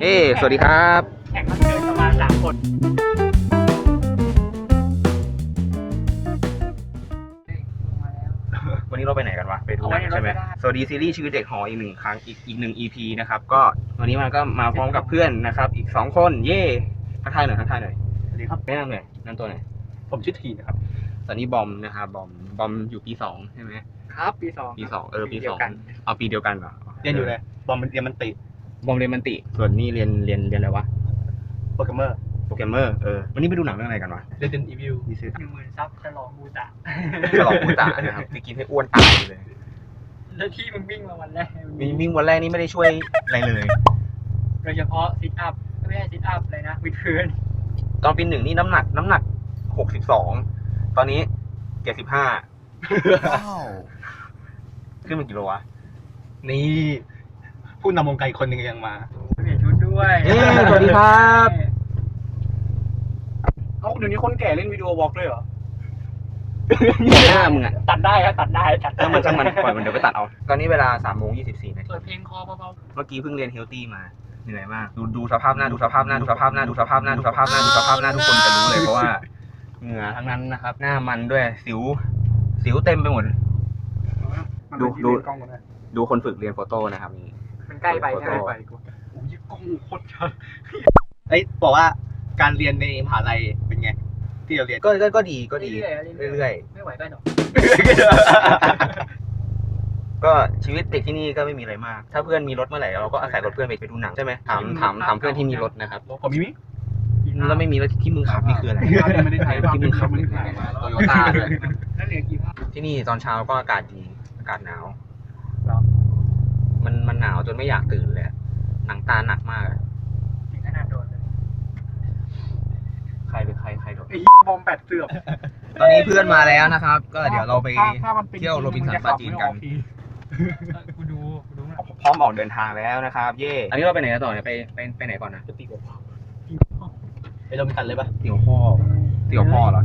เอ้สวัสดีครับ แข่งมันเกินประมาณสามคน วันนี้เราไปไหนกันวะ ไปดูหนังใช่ไหมสวัสดีซีรีส์ชีวิตเด็กหออีกหนึ่งครั้ง อีกอีกหนึ่ง EP นะครับ ก็วันนี้มันก็มาพร้อมกับเพื่อนนะครับ อีกสองคน เย่ทักทายหน่อยทักทายหน่อยสวัสดีครับแนะนำหน่อยแนั่นตัวหน่อยผมชื่อทีนะครับ สันนี่บอมนะครับบอม บอมอยู่ปีสองใช่ไหม ครับปีสองปีสองเออปีเดีสยอวงกันเอาปีเดียวกันเหรอ เรียนอยู่เลย บอมมันเรียนมันติ บอมเรียนมันติ ส่วนนี่เรียนเรียนเรียนอะไรวะ โปรแกรมเมอร์โปรแกรมเมอร์ เออ วันนี้ไปดูหนังเรื่องอะไรกันวะเรด e นอีวิวนี่ซื้อหนึ่งหมื่นซับฉลองบูตะฉลองกูตานะครับไปกินให้อ้วนตายเลย แล้วที่มึงวิ่งมาวันแรกวิ่งวิ่งวันแรกนี่ไม่ได้ช่วยอะไรเลย โดยเฉพาะซิทอัพไม่ใช่ซิทอัพเลยนะวิดพื้นตอนปีหนึ่งนี่น้ำหนักน้ำหนักหกสิบสองตอนนี้เจ็ดสิบห้าขึ้นมากี่โลวะ นี่ ผู้นำวงการอีกคนหนึ่งยังมา เปลี่ยนชุดด้วยเย้สวัสดีครับ เอ้าเดี๋ยวนี้คนแก่เล่นวิดีโอวอล์กเลยเหรอ หน้ามึงอะตัดได้ครับตัดได้ตัดได้ถ้ามันช่างมันปล่อยมันเดี๋ยวไปตัดเอา ตอนนี้เวลาสามโมงยี่สิบสี่นาทีเปิดเพลงคอเบาเมื่อกี้เพิ่งเรียนเฮลตี้มาเหนื่อยมากดูดูสภาพหน้าดูสภาพหน้าดูสภาพหน้าดูสภาพหน้าดูสภาพหน้าดูสภาพหน้าทุกคนจะรู้เลยเพราะว่าเหงื่อทั้งนั้นนะครับ หน้ามันด้วยสิว สิวเต็มไปหมด ดูดูกล้องกันนะดูคนฝึกเรียนโฟโต้นะครับนี่ๆมัน ใกล้ไปโฟใช่โต้ไหม ไปกูโอ้ยกล้องโคตรชัดเอ้ยบอกว่าการเรียนในมหาลัยเป็นไง ที่เราเรียนก็ก็ก็ดีก็ดี เรื่อยๆเรื่อยไม่ไหวก็หนอๆก็ชีวิตเด็กที่นี่ก็ไม่มีอะไรมาก ถ้าเพื่อนมีรถเมื่อไหร่เราก็อาศัยรถเพื่อนไปไปดูหนังใช่ไหมถามถามถามเพื่อนที่มีรถนะครับผมมีมิแล้วไม่มีรถที่มึงขับนี่คืออะไร ไม่ได้ใช้ที่มึงขับนี่คืออะไรโตโยต้าเลย แล้วเหลือกี่ภาพที่นี่ตอนเช้าก็อากาศดี อากาศหนาวหรอมันมั นหนาวจนไม่อยากตื่นเลยอะหนังตาหนักมากอะถึงขนาดโดนเลย ใครเป็นใครใครโดนไอ้บอมแปดเสือบตอนนี้เพื่อนมาแล้วนะครับ ก็เดี๋ยวเราไปถ้ามันป็นเที่ยวโรบินสันปาจีนกันกูดูกูดูนะพร้อมออกเดินทางแล้วนะครับ เย่อันนี้เราไปไหนกันต่อเนี่ยไปไปไปไหนก่อนนะจะตีกับพ่อไปเรามีกันเลยปะเตี๋ยวพ่อเตี๋ยวพ่อเหรอ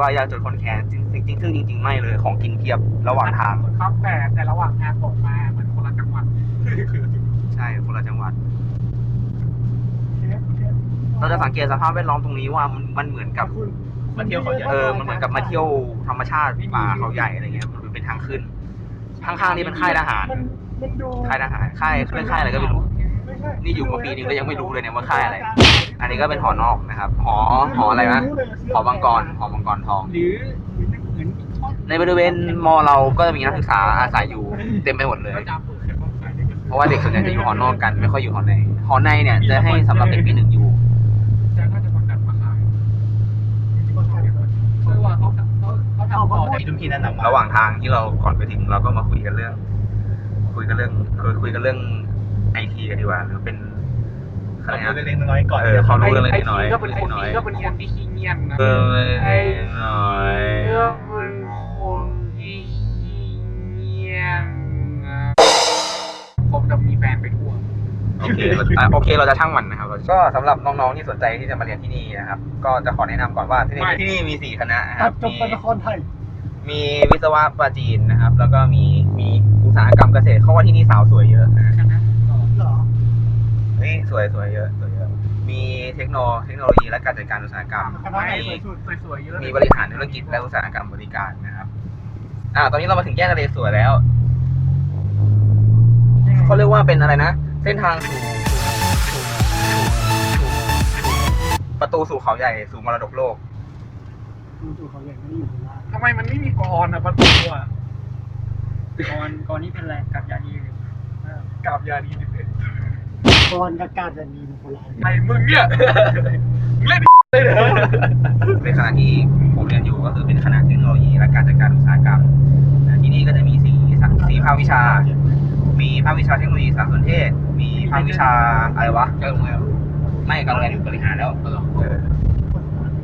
ว่ายากจนคนแค้นจริงจริงๆซึ่งจริง ๆ ไม่เลยของกินเพียบระหว่างทางครับแต่แต่ระหว่างทางบอกมาเหมือนคนละจังหวัดใช่คนละจังหวัด เราจะสังเกตสภาพแวดล้อมตรงนี้ว่ามันมันเหมือนกับมาเที่ยวเขาใหญ่เออมันเหมือนกับมาเที่ยวธรรมชาติป่าเขาใหญ่อะไรเงี้ยมันเป็นทางขึ้นข้างๆนี่เป็นค่ายทหารมันดูค่ายทหารค่ายเรื่องค่ายอะไรก็ไม่รู้ไม่ใช่นี่อยู่มาปีนึงก็ยังไม่รู้เลยเนี่ยว่าค่ายอะไร อันนี้ก็เป็นหอนอกนะครับ หอหออะไรนะหอบางกรหอบางกรทอง หรือหรือเหมือนอีกช่องในบริเวณมอเราก็จะมีนักศึกษาอาศัยอยู่เต็มไปหมดเลยก็จะเปิดแค่ต้องขายได้ก็เพราะว่าเด็กส่วนใหญ่จะอยู่หอนอกกัน ไม่ค่อยอยู่หอใน หอในเนี่ยจะให้สำหรับเด็กปีหนึ่งอยู่แต่ก็จะประกาศมาขายเพราะว่าเขาเขาเขาทำต่อได้ที่ทุกที่แนะนำมาระหว่างทางที่เราก่อนไปถึงเราก็มาคุยกันเรื่อง คุยกันเรื่องคุยคุยกันเรื่องไอทีกันดีกว่าหรือเป็น อะไรเรานะเล็กๆน้อยๆก่อนเออเขารู้กันเลยไอ้น้อยทีก็เป็นคนน้อยที่ก็เป็นคนที่ขี้เงียบนะเออหน่อยก็เป็นคนที่ขี้เงียบนะผมจะมีแฟนไปทั่ว โอเคเราอะโอเคเราจะช่างมันนะครับก็สำหรับน้องๆที่สนใจที่จะมาเรียนที่นี่นะครับ ก็จะขอแนะนำก่อนว่าที่นี่ไม่ ที่นี่มีสี่คณะนะครับจบมีเป็นละครไทย มีวิศวะปราจีนนะครับ แล้วก็มีมีอุตสาหกรรมเกษตรเขาว่าที่นี่สาวสวยเยอะนะ คณะก่อนเหรอ เฮ้ยสวยสวยเยอะสวยเยอะมีเทคโนเทคโนโลยีและการจัดการอุตสาหกรรมคณะไหนมีสวยๆเยอะมีบริหารธุรกิจและอุตสาหกรรมบริการนะครับอ่าตอนนี้เรามาถึงแยกนเรศวรแล้วเขาเรียกว่าเป็นอะไรนะ เส้นทางสู่สู่สู่สู่ประตูสู่เขาใหญ่สู่มรดกโลกทำไมมันไม่มีกรอะประตูอะกรกรนี่เป็นอะไรกับยาดีหรือกับยาดีเป็น กรกับการจะดีมันคนละอันไอ้มึงเนี่ยมึงเล่นเลยเหรอในขณะที่ผมเรียนอยู่ก็คือเป็นคณะเทคโนโลยีและการจัดการอุตสาหกรรมนะที่นี่าควิชา มีภาควิชาเทคโนโลยีสารสนเทศ มีภาควิชาอะไรวะเจอโรงแรมไม่การโรงแรมอยู่บริหารแล้วเหรอเออ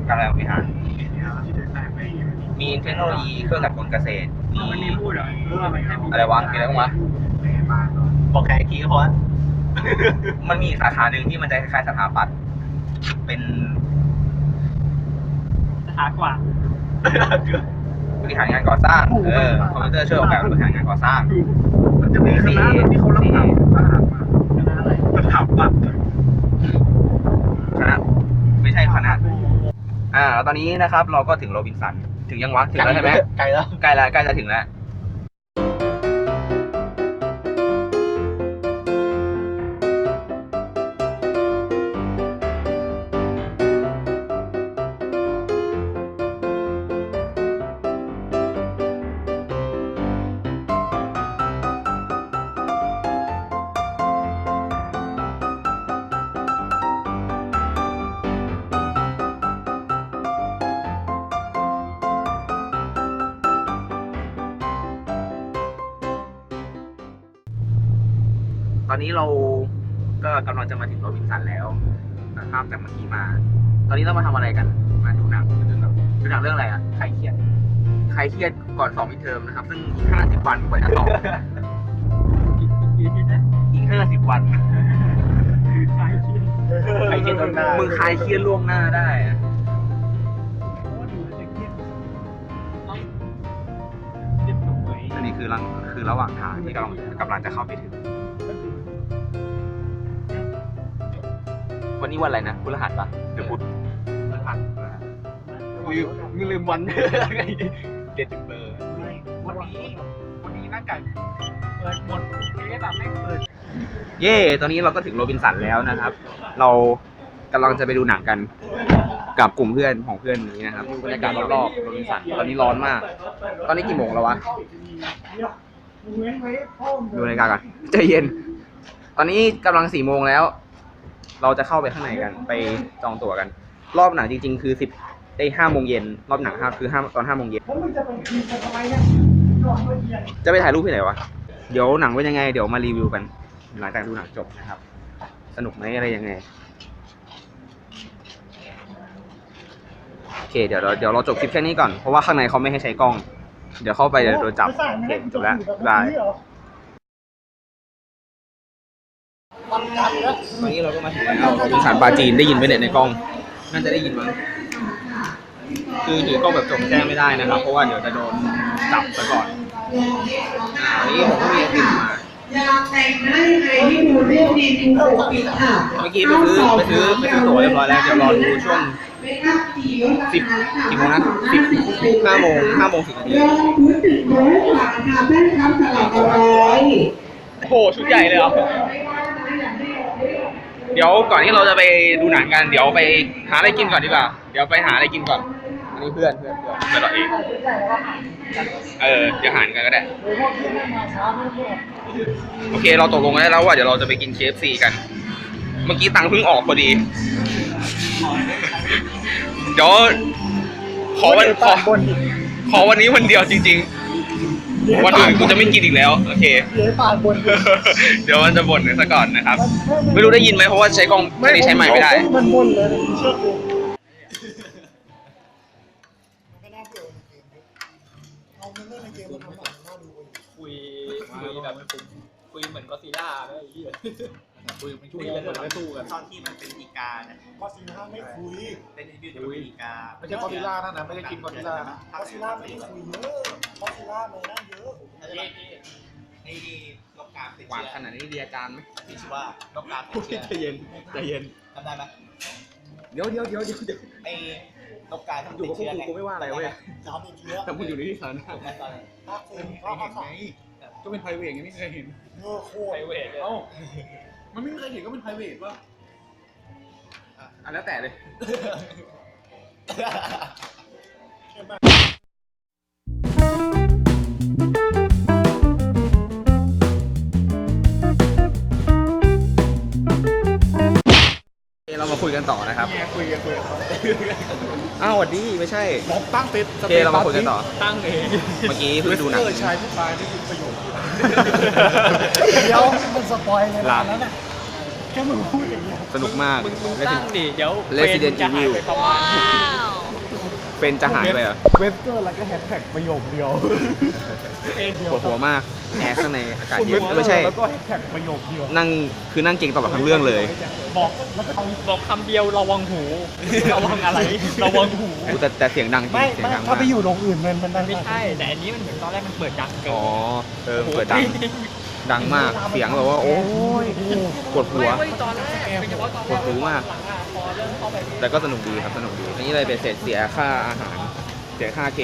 การโรงแรมบริหาร มีเทคโนโลยีเครื่องจักรกลเกษตร มีมันมีพูดเหรอหรือว่ามันแค่อะไรวะมีอะไรบ้างวะบอกแค่คีก็พอละ มันมีสาขาหนึ่งที่มันจะคล้ายๆสถาปัตย์เป็นหากว่าบริหารงานก่อสร้าง เออคอมพิวเตอร์ช่วยออกแบบบริหารงานก่อสร้าง มันจะมีคณะที่เขารับทำมาคณะอะไรสถาปัตย์คณะไม่ใช่คณะอ่าแล้วตอนนี้นะครับ เราก็ถึงโรบินสัน ถึงยังวะ ถึงแล้วใช่ไหมไกลแล้ว ใกล้แล้วใกล้จะถึงแล้ว อนนี้เราก็กำลังจะมาถึงโรบินสันแล้วนะครับจากเมื่อกี้มา ตอนนี้เรามาทำอะไรกัน มาดูหนังดูหนังดูหนังเรื่องอะไรอะใครเครียดใครเครียดก่อนสอบมิดเทอมนะครับ ซึ่งอีกห้าสิบวันกว่าจะสอบอีกห้าสิบวันใครคิดต้นหน้ามึงคลายเครียดล่วงหน้าได้อะอันนี้คือรังคือระหว่างทางที่กำลังกำลังจะเข้าไปถึง วันนี้วันอะไรนะพุธรหัสปะหรือพุธกูมึงลืมวันเด็ดจุดเบอร์วันนี้ วันนี้หน้ากากเปิดหมดเทปแบบไม่เปิด เย่ตอนนี้เราก็ถึงโรบินสันแล้วนะครับ เรากำลังจะไปดูหนังกันกับกลุ่มเพื่อนของเพื่อนนี้นะครับบรรยากาศรอบๆโรบินสันตอนนี้ร้อนมาก ตอนนี้กี่โมงแล้ววะดูนาฬิกาก่อนใจเย็น ตอนนี้กำลังสี่โมงแล้ว เราจะเข้าไปข้างในกันไปจองตั๋วกัน รอบหนังจริง ๆ คือสิบได้ห้าโมงเย็นรอบหนังห้าคือห้าตอนห้าโมงเย็นแล้วมึงจะไปคืนกันทำไมเนี่ยก่อนเมื่อกี้จะไปถ่ายรูปที่ไหนวะเดี๋ยวหนังเป็นยังไงเดี๋ยวมารีวิวกัน หลังจากดูหนังจบนะครับ สนุกไหมอะไรยังไงโอเคเดี๋ยวเราเดี๋ยวเราจบคลิปแค่นี้ก่อนเพราะว่าข้างในเขาไม่ให้ใช้กล้อง เดี๋ยวเข้าไปเดี๋ยวโดนจับโอเคจบแล้วบาย ตอนนี้เราก็มาถึงแล้วโรบินสันปลาจีนได้ยินไหมเนี่ยในกล้อง น่าจะได้ยินมั้ง คือถือกล้องแบบจงแจ้งไม่ได้นะครับ เพราะว่าเดี๋ยวจะโดนจับซะก่อนอ่าอันนี้ผมก็มีไอติมมาอยากแต่งหน้ายังไงให้ดูเรียบเรียงดูปกปิดค่ะเมื่อกี้ไปซื้อไปซื้อไปซื้อตั๋วเรียบร้อยแล้วเดี๋ยวรอดูช่วงไม่กล้าขี่รถสิบกี่โมงนะสิบห้าโมงห้าโมงสิบนาทีรองพื้นตึกร้อยกว่าค่ะแป้งครับสลับร้อยโอ้โหชุดใหญ่เลยเหรอ เดี๋ยวก่อนที่เราจะไปดูหนังกัน เดี๋ยวไปหาอะไรกินก่อนดีกว่า เดี๋ยวไปหาอะไรกินก่อน อันนี้เพื่อนเพื่อนเพื่อนเพื่อนเราเอง เออเดี๋ยวหารกันก็ได้ โอเค เราตกลงกันได้แล้วว่าเดี๋ยวเราจะไปกิน KFC กัน เมื่อกี้ตังค์เพิ่งออกพอดี เดี๋ยวขอวันขอขอวันนี้วันเดียวจริง ๆ วันอื่นกูจะไม่กินอีกแล้ว โอเคเดี๋ยวปากบนเดี๋ยวมันจะบ่นกันซะก่อนนะครับ ไม่รู้ได้ยินไหมเพราะว่าใช้กล้องไม่ได้ใช้ไมค์ไม่ได้ มันบนเลยเชื่อกูก็น่าเบื่อในเกมเอาเงินเล่นในเกมมาทำหนังน่าดูคุยคุยแบบคุยเหมือนก็ซีล่าเลยไอ้เหี้ย คุยเป็นชั่วโมงเหมือนไม่สู้กัน ตอนที่มันเป็นอีกาเนี่ยก็ซีล่าไม่คุยเป็นรีวิวจะเป็นอีกาไม่ใช่กอซิล่านั่นนะไม่ได้กินกอซิล่านะก็ซีล่าไม่ได้คุยเยอะก็ซีล่ามันนั่นเยอะนี่นี่นกกาติดเชื้อหวานขนาดนี้เรียอาจารย์ไหมที่ชื่อว่านกกาติดเชื้อใจเย็นใจเย็นจำได้ไหมเดี๋ยวเดี๋ยวเดี๋ยวเดี๋ยวเดี๋ยวไอ้นกกาอยู่กับพวกกูกูไม่ว่าอะไรเว้ยจามอีกเยอแต่มึงอยู่ในที่สาธารณะตอนนั้นภาคสี่ภาคสามก็เป็นไพรเวทยังไม่เคยเห็นเยอะโคตรเวทเอ้า มันไม่เคยเห็นก็เป็นไพรเวทป่ะอันแล้วแต่เลย เรามาคุยกันต่อนะครับ เนี่ยคุยกันคุยกันอ้าวสวัสดีไม่ใช่บอกตั้งเซตโอเคเรามาคุยกันต่อ ตั้งเองเมื่อกี้เพิ่งดูหนังเวสเตอร์ชายผู้ชายนี่คือประโยชน์ เดี๋ยวมันสปอยเลยลานะนั้นน่ะ แค่มึงพูดอย่างเงี้ยสนุกมาก มึงมึงตั้งดิเดี๋ยว Resident จะหาย Evil ไปประมาณเป็นจะหายไปเหรอเวสเตอร์แล้วก็แฮชแท็กประโยคเดียวเองเดียวปวดหัวมากแอร์ข้างในอากาศเย็นเออไม่ใช่ แล้วก็แฮชแท็กประโยคเดียวนั่งคือนั่งเก่งตลอดทั้งเรื่องเลยบอกบอกคำเดียวระวังหู ระวังอะไร ระวังหูอู้แต่แต่เสียงดังจริงไม่เสียงไม่ดังถ้ามากไปอยู่โรงอื่นมันมันดังไม่ใช่ แต่อันนี้มันเหมือนตอนแรกมันเปิดดังเกินอ๋อเออเปิดดัง ดังมากเสียงแบบว่า โอ้ยปวดหัวปวดหูมากหลังๆพอเริ่มาไปแต่ก็สนุกดีครับสนุกดีอันนี้เลยเป็นเศษเสียค่าอาหาร เสียค่าเค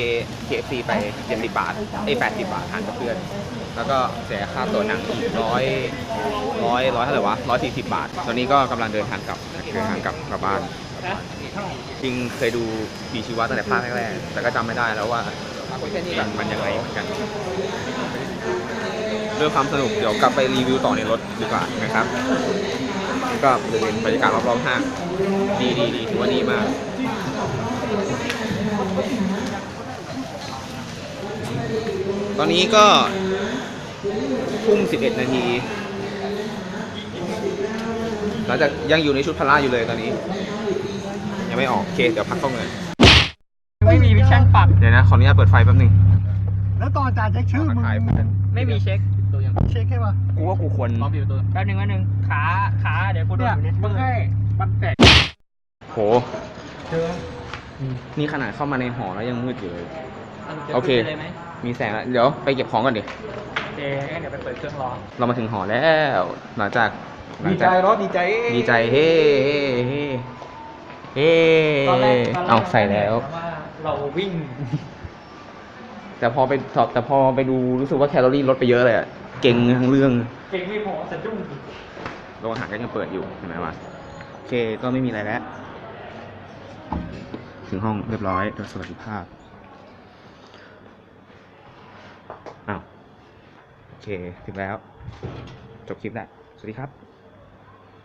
เคฟซีไป70บาทไอ้แปดสิบาททานกับเพื่อน แล้วก็เสียค่าตัวหนังอีกร้อยร้อยร้อยเท่าไหร่วะร้อยสี่สิบบาท ตอนนี้ก็กำลังเดินทางกลับเดินทางกลับกลับบ้านจริงเคยดูปีชีวะตั้งแต่ภาคแรกๆแต่ก็จำไม่ได้แล้วว่ามันมันยังไงเหมือนกัน ด้วยความสนุกเดี๋ยวกลับไปรีวิวต่อในรถดีกว่านะครับ ก็บริเวณบรรยากาศรอบๆห้างดีดีดีถือว่าดีมากตอนนี้ก็ทุ่ม11 นาที หลังจากยังอยู่ในชุดพละอยู่เลยตอนนี้ ยังไม่ออกโอเค เดี๋ยวพักเข้าเงิน ไม่มีวิชั่นปรับเดี๋ยวนะ ขออนุญาตเปิดไฟแป๊บหนึงแล้วตอนอาจารย์เช็คชื่อมึง ถ่ายเพื่อน ไม่มีเช็คตัวยัง เช็คแค่ว่ากูว่ากูควรพร้อมอยู่ตัวแป๊บนึงแป๊บนึงขาขาเดี๋ยวกูดูอยู่ในมือให้มันแตกโหนี่ขนาดเข้ามาในหอแล้วยังมืดอยู่เลยโอเคเลยไหมมีแสงแล้ว เดี๋ยวไปเก็บของก่อนดิโอเคงั้นเดี๋ยวไปเปิดเครื่องรอ เรามาถึงหอแล้ว หลังจากหลังดีจากใจเนาะดีใจ ดีใจ เฮ้เฮ้เฮ้เฮ้ตอนแรกตนแรกเอาใส่แล้วว่าเราวิ่ง แต่พอไปสอบแต่พอไปดูรู้สึกว่าแคลอรี่ลดไปเยอะเลยอะ เก่งทั้งเรื่อง เก่งไม่พอสะดุ้งโรงอาหารก็ยังเปิดอยู่เห็นไหมวะโอเคก็ไม่มีอะไรแล้ว ถึงห้องเรียบร้อยโดยสวัสดิภาพอ้าวโอเค ถึงแล้ว จบคลิปแล้วสวัสดีครับ